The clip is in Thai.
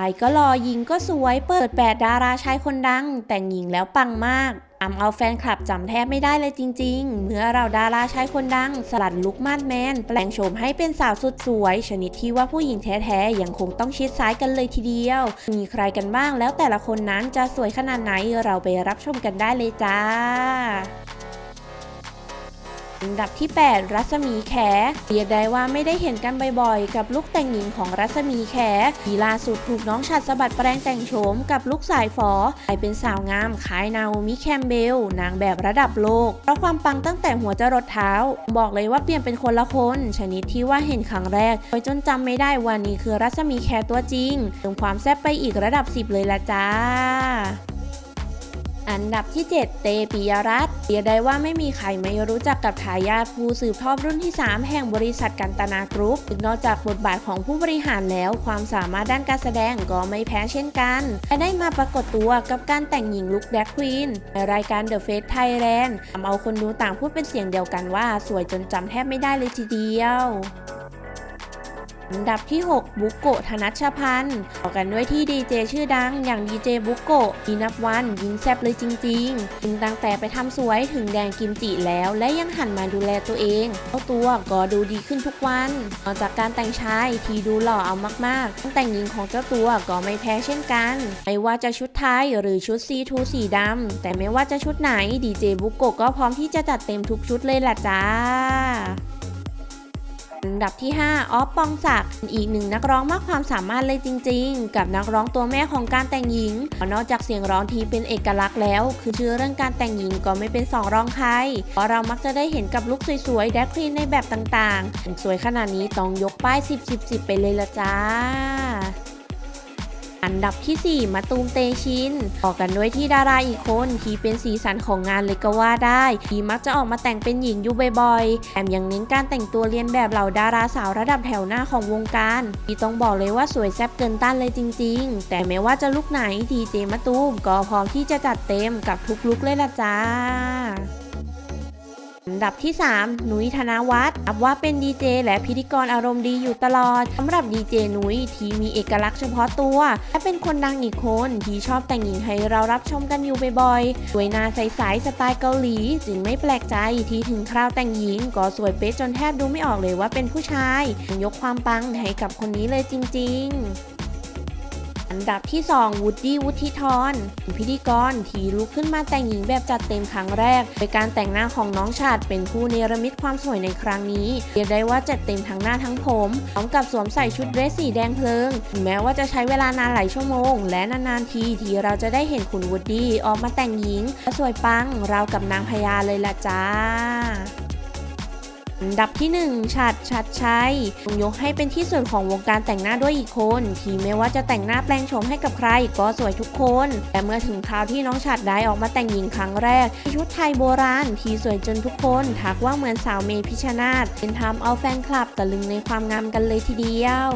ายก็หล่อหญิงก็สวยเปิดแปดดาราชายคนดัง แต่งหญิงแล้วปังมากทำเอาแฟนคลับจำแทบไม่ได้เลยจริงๆ เมื่อเราดาราชายคนดัง สลัดลุกมาดแมน แปลงโฉมให้เป็นสาวสุดสวย ชนิดที่ว่าผู้หญิงแท้ๆ ยังคงต้องชิดซ้ายกันเลยทีเดียว มีใครกันบ้างแล้วแต่ละคนนั้นจะสวยขนาดไหนเราไปรับชมกันได้เลยจ้า อันดับที่ 8 รัศมีแขเรียกได้ว่าไม่ได้เห็นกันบ่อยๆ กับลุคแต่งหญิงของรัศมีแขทีล่าสุดถูกน้องฉัดสะบัดแปลงแต่งโฉมกับลุคสายฝอกลายเป็นสาวงามคล้ายนาโอมิแคมเบล นางแบบระดับโลก เพราะความปังตั้งแต่หัวจรดเท้า บอกเลยว่าเปลี่ยนเป็นคนละคน ชนิดที่ว่าเห็นครั้งแรกโดยจนจำไม่ได้ว่านี่คือรัศมีแขตัวจริงเติมความแซ่บไปอีกระดับ 10 เลยละจ้า อันดับที่ 7 เตปิยรัตน์เรียกได้ว่าไม่มีใครไม่รู้จักกับทายาทผู้สืบทอดรุ่นที่ 3 แห่งบริษัทกันตนากรุ๊ปนอกจากบทบาทของผู้บริหารแล้ว ความสามารถด้านการแสดงก็ไม่แพ้เช่นกันและได้มาปรากฏตัวกับการแต่งหญิงลุคแดกควีนในรายการ The Face Thailand ทำเอาคนดูต่างพูดเป็นเสียงเดียวกันว่า สวยจนจำแทบไม่ได้เลยทีเดียว อันดับที่ 6 บุกโกะธนัชพันธ์ต่อกันด้วยที่ดีเจชื่อดังอย่างดีเจบุกโกะมีนับวันยิงแซบเลยจริงๆถึงตั้งแต่ไปทำสวยถึงแดงกิมจิแล้ว และยังหันมาดูแลตัวเองเจ้าตัวก็ดูดีขึ้นทุกวันนอกจากการแต่งชายที่ดูหล่อเอามากๆต้งแต่งหญิงของเจ้าตัวก็ไม่แพ้เช่นกัน ไม่ว่าจะชุดไทยหรือชุดซีทูสีดำแต่ไม่ว่าจะชุดไหนดีเจบุกโกะก็พร้อมที่จะจัดเต็มทุกชุดเลยล่ะจ้า อันดับที่ 5 ออฟปองศักดิ์อีกหนึ่งนักร้องมากความสามารถเลยจริง ๆ กับนักร้องตัวแม่ของการแต่งหญิง นอกจากเสียงร้องที่เป็นเอกลักษณ์แล้ว คือชื่อเรื่องการแต่งหญิงก็ไม่เป็นสองรองใคร เพราะเรามักจะได้เห็นกับลุคสวยๆแดคลีนในแบบต่างๆ สวยขนาดนี้ต้องยกป้าย 10 10 10 ไปเลยละจ้า อันดับที่ 4 มาตูมเตชินต่อกันด้วยที่ดาราอีกคนที่เป็นสีสันของงานเลยก็ว่าได้ที่มักจะออกมาแต่งเป็นหญิงอยู่บ่อยๆแถมยังเน้นการแต่งตัวเรียนแบบเหล่าดาราสาวระดับแถวหน้าของวงการที่ต้องบอกเลยว่าสวยแซ่บเกินต้านเลยจริง ๆ แต่ไม่ว่าจะลุกไหนดีเจมาตูมก็พร้อมที่จะจัดเต็มกับทุกลุกเลยล่ะจ้า ดับที่3นุ้ยธนวัฒน์นับว่าเป็นดีเจและพิธีกรอารมณ์ดีอยู่ตลอดสำหรับดีเจหนุ้ยที่มีเอกลักษณ์เฉพาะตัว และเป็นคนดังอีกคนที่ชอบแต่งหญิงให้เรารับชมกันอยู่บ่อยๆสวยหนาใสๆสไตล์เกาหลี จึงไม่แปลกใจที่ถึงคราวแต่งหญิง ก็สวยเป๊ะจนแทบดูไม่ออกเลยว่าเป็นผู้ชายยกความปังให้กับคนนี้เลยจริง ๆ อันดับที่ 2 วูดดี้ วุฒิธรพิธีกรที่ลุกขึ้นมาแต่งหญิงแบบจัดเต็มครั้งแรก โดยการแต่งหน้าของน้องชาติเป็นผู้เนรมิตความสวยในครั้งนี้เรียกได้ว่าจัดเต็มทั้งหน้าทั้งผมพร้อมกับสวมใส่ชุดเดรสสีแดงเพลิง แม้ว่าจะใช้เวลานานหลายชั่วโมง และนานๆทีที่เราจะได้เห็นคุณวูดดี้ออกมาแต่งหญิงและสวยปังราวกับนางพญาเลยล่ะจ้า อันดับที่ 1ฉัดชัดชัยตงยกให้เป็นที่สุดของวงการแต่งหน้าด้วยอีกคน ที่ไม่ว่าจะแต่งหน้าแปลงโฉมให้กับใครก็สวยทุกคน แต่เมื่อถึงคราวที่น้องฉัดได้ออกมาแต่งหญิงครั้งแรกในชุดไทยโบราณที่สวยจนทุกคนทักว่าเหมือนสาวเมพิชชนาธเป็นทำเอาแฟนคลับตะลึงในความงามกันเลยทีเดียว